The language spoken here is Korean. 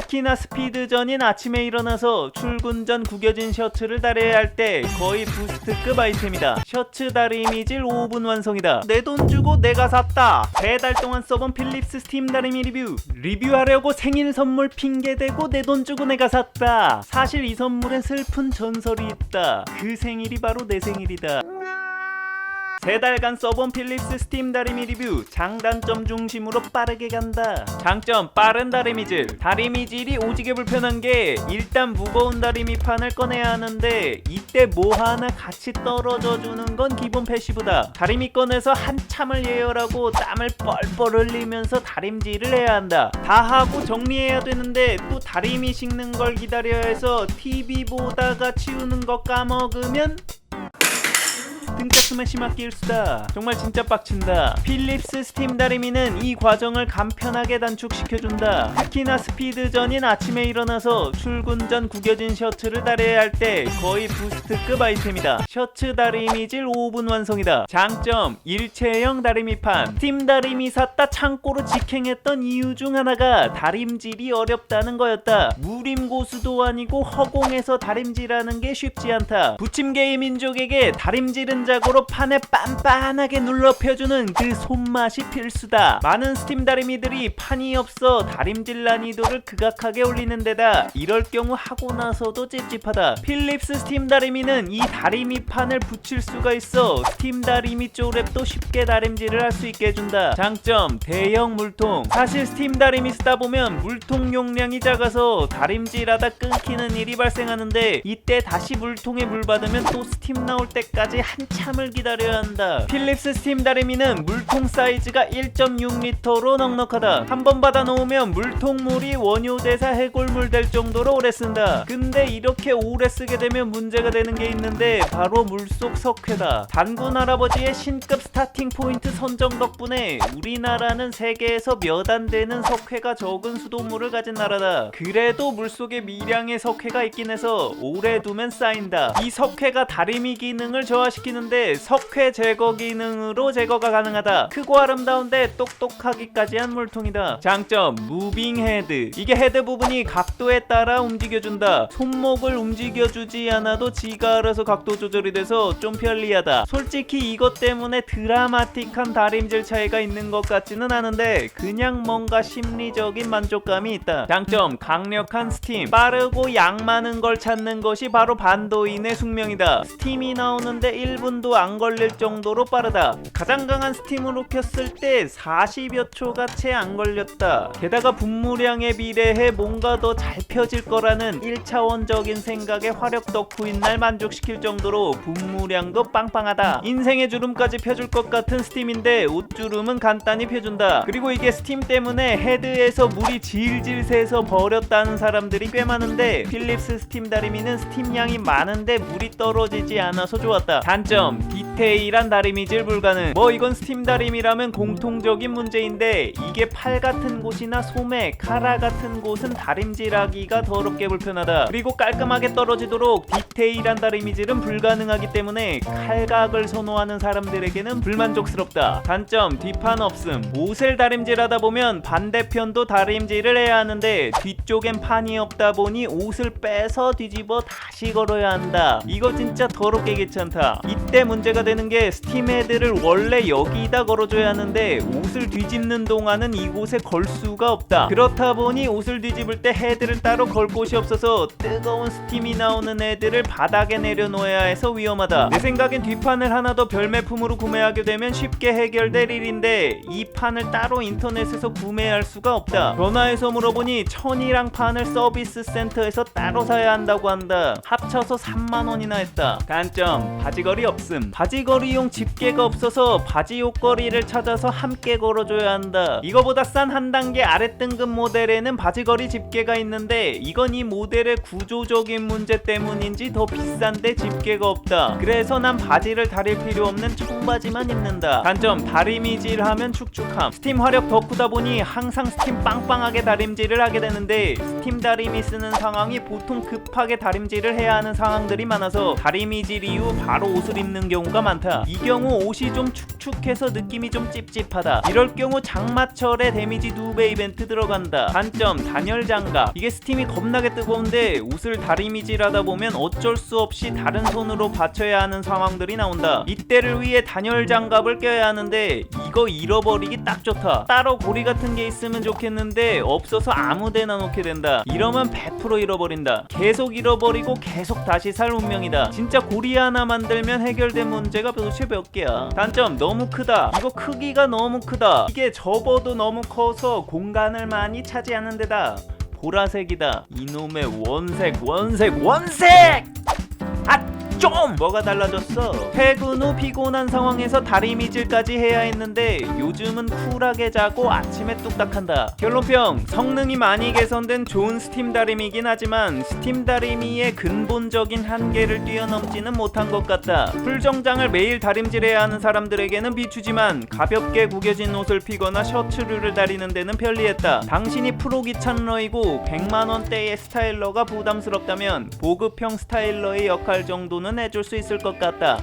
특히나 스피드전인 아침에 일어나서 출근 전 구겨진 셔츠를 다려야 할 때 거의 부스트급 아이템이다. 셔츠 다리미질 5분 완성이다. 내 돈 주고 내가 샀다. 세달 동안 써본 필립스 스팀 다리미 리뷰. 리뷰하려고 생일 선물 핑계대고 내 돈 주고 내가 샀다. 사실 이 선물엔 슬픈 전설이 있다. 그 생일이 바로 내 생일이다. 세 달간 써본 필립스 스팀 다리미 리뷰 장단점 중심으로 빠르게 간다. 장점 빠른 다리미질. 다리미질이 오지게 불편한 게 일단 무거운 다리미판을 꺼내야 하는데 이때 뭐 하나 같이 떨어져 주는 건 기본 패시브다. 다리미 꺼내서 한참을 예열하고 땀을 뻘뻘 흘리면서 다림질을 해야 한다. 다 하고 정리해야 되는데 또 다리미 식는 걸 기다려야 해서 TV 보다가 치우는 거 까먹으면 등짝스만 심하게 일수다. 정말 진짜 빡친다. 필립스 스팀 다리미는 이 과정을 간편하게 단축시켜준다. 특히나 스피드전인 아침에 일어나서 출근 전 구겨진 셔츠를 다려야 할 때 거의 부스트급 아이템이다. 셔츠 다리미질 5분 완성이다. 장점 일체형 다리미판. 스팀 다리미 샀다 창고로 직행했던 이유 중 하나가 다림질이 어렵다는 거였다. 무림 고수도 아니고 허공에서 다림질하는 게 쉽지 않다. 부침개의 민족에게 다림질은 자고로 판에 빤빤하게 눌러 펴주는 그 손맛이 필수다. 많은 스팀 다리미들이 판이 없어 다림질 난이도를 극악하게 올리는 데다 이럴 경우 하고 나서도 찝찝하다. 필립스 스팀 다리미는 이 다리미 판을 붙일 수가 있어 스팀 다리미 쪼랩도 쉽게 다림질을 할 수 있게 해준다. 장점 대형 물통. 사실 스팀 다리미 쓰다 보면 물통 용량이 작아서 다림질하다 끊기는 일이 발생하는데 이때 다시 물통에 물 받으면 또 스팀 나올 때까지 한참 을 기다려야 한다. 필립스 스팀 다리미는 물통 사이즈가 1.6리터로 넉넉하다. 한 번 받아 놓으면 물통물이 원효대사 해골물 될 정도로 오래 쓴다. 근데 이렇게 오래 쓰게 되면 문제가 되는 게 있는데 바로 물속 석회다. 단군 할아버지의 신급 스타팅 포인트 선정 덕분에 우리나라는 세계에서 몇 안 되는 석회가 적은 수돗물을 가진 나라다. 그래도 물속에 미량의 석회가 있긴 해서 오래 두면 쌓인다. 이 석회가 다리미 기능을 저하시키는 데 석회 제거 기능으로 제거가 가능하다. 크고 아름다운데 똑똑하기까지 한 물통이다. 장점 무빙 헤드. 이게 헤드 부분이 각도에 따라 움직여준다. 손목을 움직여주지 않아도 지가 알아서 각도 조절이 돼서 좀 편리하다. 솔직히 이것 때문에 드라마틱한 다림질 차이가 있는 것 같지는 않은데 그냥 뭔가 심리적인 만족감이 있다. 장점 강력한 스팀. 빠르고 양 많은 걸 찾는 것이 바로 반도인의 숙명이다. 스팀이 나오는데 1분 도 안 걸릴 정도로 빠르다. 가장 강한 스팀으로 켰을 때 40여 초가 채 안 걸렸다. 게다가 분무량에 비례해 뭔가 더 잘 펴질 거라는 1차원적인 생각에 화력 덕후인 날 만족시킬 정도로 분무량도 빵빵하다. 인생의 주름까지 펴줄 것 같은 스팀인데 옷주름은 간단히 펴준다. 그리고 이게 스팀 때문에 헤드에서 물이 질질 새서 버렸다는 사람들이 꽤 많은데 필립스 스팀 다리미는 스팀 양이 많은데 물이 떨어지지 않아서 좋았다. 단점 from Pete 디테일한 다리미질 불가능. 뭐 이건 스팀 다리미라면 공통적인 문제인데 이게 팔 같은 곳이나 소매, 카라 같은 곳은 다림질하기가 더럽게 불편하다. 그리고 깔끔하게 떨어지도록 디테일한 다리미질은 불가능하기 때문에 칼각을 선호하는 사람들에게는 불만족스럽다. 단점 뒷판 없음. 옷을 다림질하다 보면 반대편도 다림질을 해야 하는데 뒤쪽엔 판이 없다 보니 옷을 빼서 뒤집어 다시 걸어야 한다. 이거 진짜 더럽게 귀찮다. 이때 문제가 되는 게 스팀 헤드를 원래 여기다 걸어줘야 하는데 옷을 뒤집는 동안은 이곳에 걸 수가 없다. 그렇다 보니 옷을 뒤집을 때 헤드를 따로 걸 곳이 없어서 뜨거운 스팀이 나오는 헤드를 바닥에 내려놓아야 해서 위험하다. 내 생각엔 뒷판을 하나 더 별매품으로 구매하게 되면 쉽게 해결될 일인데 이 판을 따로 인터넷에서 구매할 수가 없다. 전화해서 물어보니 천이랑 판을 서비스 센터에서 따로 사야 한다고 한다. 합쳐서 3만 원이나 했다. 단점 바지걸이 없음. 바지 걸이용 집게가 없어서 바지 옷걸이를 찾아서 함께 걸어줘야 한다. 이거보다 싼 한 단계 아래 등급 모델에는 바지걸이 집게가 있는데 이건 이 모델의 구조적인 문제 때문인지 더 비싼데 집게가 없다. 그래서 난 바지를 다릴 필요 없는 청바지만 입는다. 단점 다리미질 하면 축축함. 스팀 화력 덕후다 보니 항상 스팀 빵빵하게 다림질을 하게 되는데 스팀 다리미 쓰는 상황이 보통 급하게 다림질을 해야 하는 상황들이 많아서 다리미질 이후 바로 옷을 입는 경우가 경우가 많다. 이 경우 옷이 좀 축축해서 느낌이 좀 찝찝하다. 이럴 경우 장마철에 데미지 두배 이벤트 들어간다. 단점 단열 장갑. 이게 스팀이 겁나게 뜨거운데 옷을 다리미질하다 보면 어쩔 수 없이 다른 손으로 받쳐야 하는 상황들이 나온다. 이때를 위해 단열 장갑을 껴야 하는데 이거 잃어버리기 딱 좋다. 따로 고리 같은 게 있으면 좋겠는데 없어서 아무데나 놓게 된다. 이러면 100% 잃어버린다. 계속 잃어버리고 계속 다시 살 운명이다. 진짜 고리 하나 만들면 해결된 문제 가 도대체 몇 개야. 단점 너무 크다. 이거 크기가 너무 크다. 이게 접어도 너무 커서 공간을 많이 차지하는 데다. 보라색이다. 이놈의 원색, 원색, 원색! 아! 좀 뭐가 달라졌어? 퇴근 후 피곤한 상황에서 다리 미질까지 해야 했는데 요즘은 쿨하게 자고 아침에 뚝딱한다. 결론평 성능이 많이 개선된 좋은 스팀 다리미긴 하지만 스팀 다리미의 근본적인 한계를 뛰어넘지는 못한 것 같다. 풀정장을 매일 다림질해야 하는 사람들에게는 비추지만 가볍게 구겨진 옷을 피거나 셔츠류를 다리는 데는 편리했다. 당신이 프로 기찬러이고 100만 원대의 스타일러가 부담스럽다면 보급형 스타일러의 역할 정도는 해줄 수 있을 것 같다.